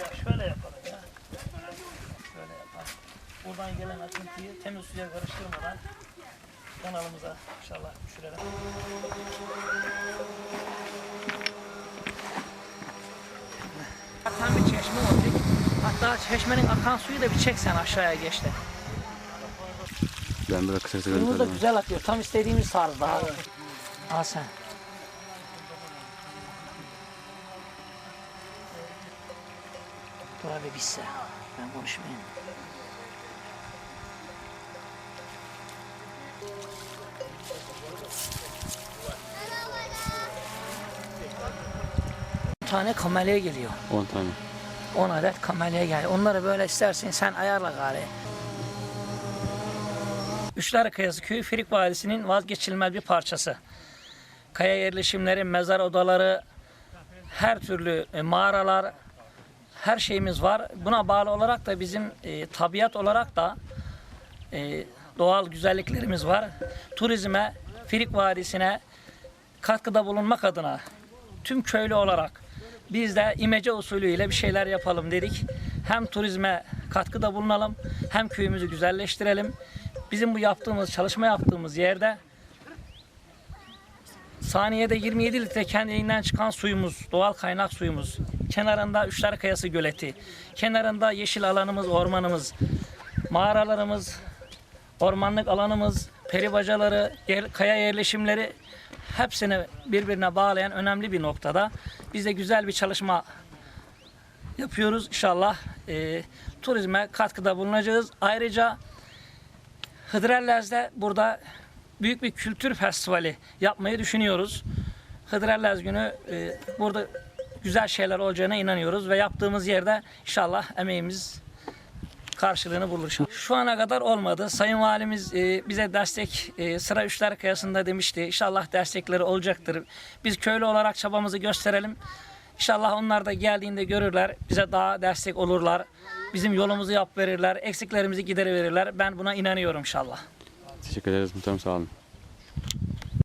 Ya şöyle yapalım ya. Şöyle yapalım. Buradan gelen akıntıyı temiz suya karıştırmadan kanalımıza inşallah düşürelim. Akan bir çeşme olacak. Hatta çeşmenin akan suyu da bir çeksen aşağıya geçti. Ben böyle kısa kısa Suyumuz da güzel akıyor. Tam istediğimiz tarzda. Al sen. Dur abi bitse. Ben konuşmayayım. Tane kamelya geliyor. 10 tane. 10 adet kamelya geliyor. Onları böyle istersen sen ayarla gari. Üçler Kayası Köyü Firik Vadisi'nin vazgeçilmez bir parçası. Kaya yerleşimleri, mezar odaları, her türlü e, mağaralar, her şeyimiz var. Buna bağlı olarak da bizim e, tabiat olarak da e, doğal güzelliklerimiz var. Turizme, Firik Vadisi'ne katkıda bulunmak adına tüm köylü olarak biz de imece usulüyle bir şeyler yapalım dedik. Hem turizme katkıda bulunalım hem köyümüzü güzelleştirelim. Bizim bu yaptığımız, çalışma yaptığımız yerde saniyede 27 litre kendiliğinden çıkan suyumuz, doğal kaynak suyumuz. Kenarında Üçler Kayası Göleti, kenarında yeşil alanımız, ormanımız, mağaralarımız, ormanlık alanımız, peribacaları, yer- kaya yerleşimleri hepsini birbirine bağlayan önemli bir noktada. Biz de güzel bir çalışma yapıyoruz. İnşallah e, turizme katkıda bulunacağız. Ayrıca Hıdrellez'de burada büyük bir kültür festivali yapmayı düşünüyoruz. Hıdrellez günü e, burada güzel şeyler olacağına inanıyoruz ve yaptığımız yerde inşallah emeğimiz karşılığını bulur. Şu ana kadar olmadı. Sayın Valimiz e, bize destek e, sıra üçler kıyasında demişti. İnşallah destekleri olacaktır. Biz köylü olarak çabamızı gösterelim. İnşallah onlar da geldiğinde görürler. Bize daha destek olurlar. Bizim yolumuzu yap verirler. Eksiklerimizi gideriverirler. Ben buna inanıyorum inşallah. Teşekkür ederiz muhtarım sağ olun.